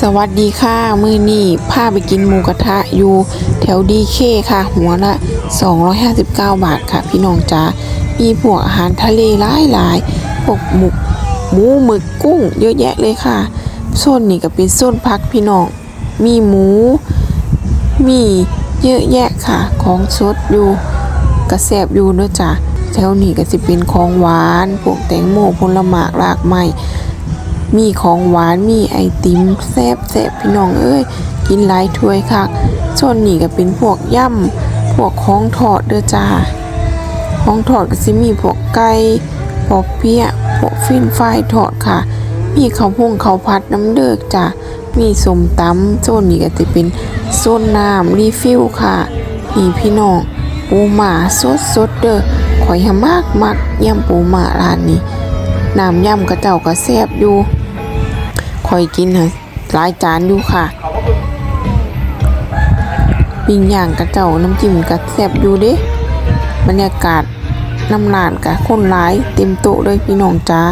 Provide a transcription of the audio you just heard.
สวัสดีค่ะ มือนี่พาไปกินหมูกระทะอยู่แถวดีเคค่ะ หัวละ 259 บาทค่ะ พี่น้องจ๋ามีพวกอาหารทะเลหลายหลายพวกหมูหมูหมึกกุ้ง เยอะแยะเลยค่ะโซนนี้ก็เป็นโซนพักพี่น้อง มีหมู มีเยอะแยะค่ะ ของสดอยู่กระแสบอยู่เนอะจ้ะแถวนี้ก็จะเป็นของหวานพวกแตงโมผลไม้รากไม้ มีของหวานมีไอติมแซ่บแซ่บพี่น้องเอ้ยกินหลายถ้วยค่ะส่วนนี้ก็เป็นพวกย่ำพวกของทอดเด้อจ้าของทอดก็สิมีพวกไก่พวกเปี๊ยะพวกฟินฟายทอดค่ะ มีข้าวพงข้าวผัดน้ำเดือกจ้ะมีสมตำโซนนี้ก็จะเป็นโซนน้ำรีฟิลค่ะนี่พี่น้องปูหมาสดสดเด้อข่อยหามากมักย่ำปูหมาร้านนี้น้ำย่ำกระเจ้าก็แซ่บอยู่ คอยกินฮะหลายจานอยู่ค่ะ ปิ้งย่างกระเจ้าน้ำจิ้มกะแซบอยู่เด้บรรยากาศน้ำลานกะคนหลายเต็มโต๊ะเลยพี่น้องจ้า